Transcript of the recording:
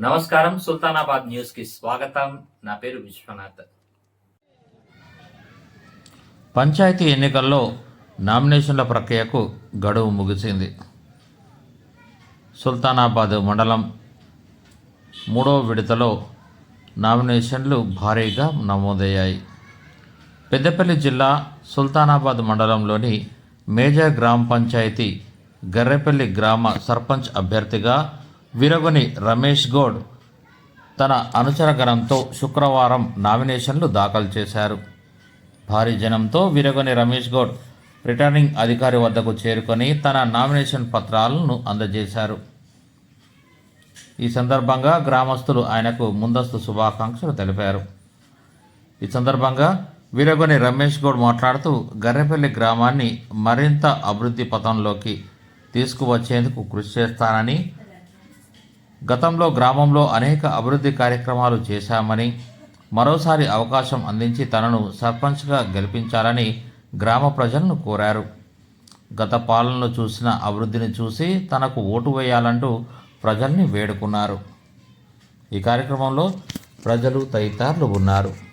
నమస్కారం సుల్తానాబాద్ న్యూస్కి స్వాగతం. నా పేరు విశ్వనాథ్. పంచాయతీ ఎన్నికల్లో నామినేషన్ల ప్రక్రియకు గడువు ముగిసింది. సుల్తానాబాద్ మండలం మూడో విడతలో నామినేషన్లు భారీగా నమోదయ్యాయి. పెద్దపల్లి జిల్లా సుల్తానాబాద్ మండలంలోని మేజర్ గ్రామ పంచాయతీ గర్రెపల్లి గ్రామ సర్పంచ్ అభ్యర్థిగా వీరగుని రమేష్ గౌడ్ తన అనుచరగణంతో శుక్రవారం నామినేషన్లు దాఖలు చేశారు. భారీ జనంతో వీరగొని రమేష్ గౌడ్ రిటర్నింగ్ అధికారి వద్దకు చేరుకొని తన నామినేషన్ పత్రాలను అందజేశారు. ఈ సందర్భంగా గ్రామస్తులు ఆయనకు ముందస్తు శుభాకాంక్షలు తెలిపారు. ఈ సందర్భంగా వీరగొని రమేష్ గౌడ్ మాట్లాడుతూ గర్రెపల్లి గ్రామాన్ని మరింత అభివృద్ధి పథంలోకి తీసుకువచ్చేందుకు కృషి చేస్తానని గతంలో గ్రామంలో అనేక అభివృద్ధి కార్యక్రమాలు చేశామని మరోసారి అవకాశం అందించి తనను సర్పంచ్గా గెలిపించాలని గ్రామ ప్రజలను కోరారు. గత పాలనలో చూసిన అభివృద్ధిని చూసి తనకు ఓటు వేయాలంటూ ప్రజల్ని వేడుకున్నారు. ఈ కార్యక్రమంలో ప్రజలు తదితరులు ఉన్నారు.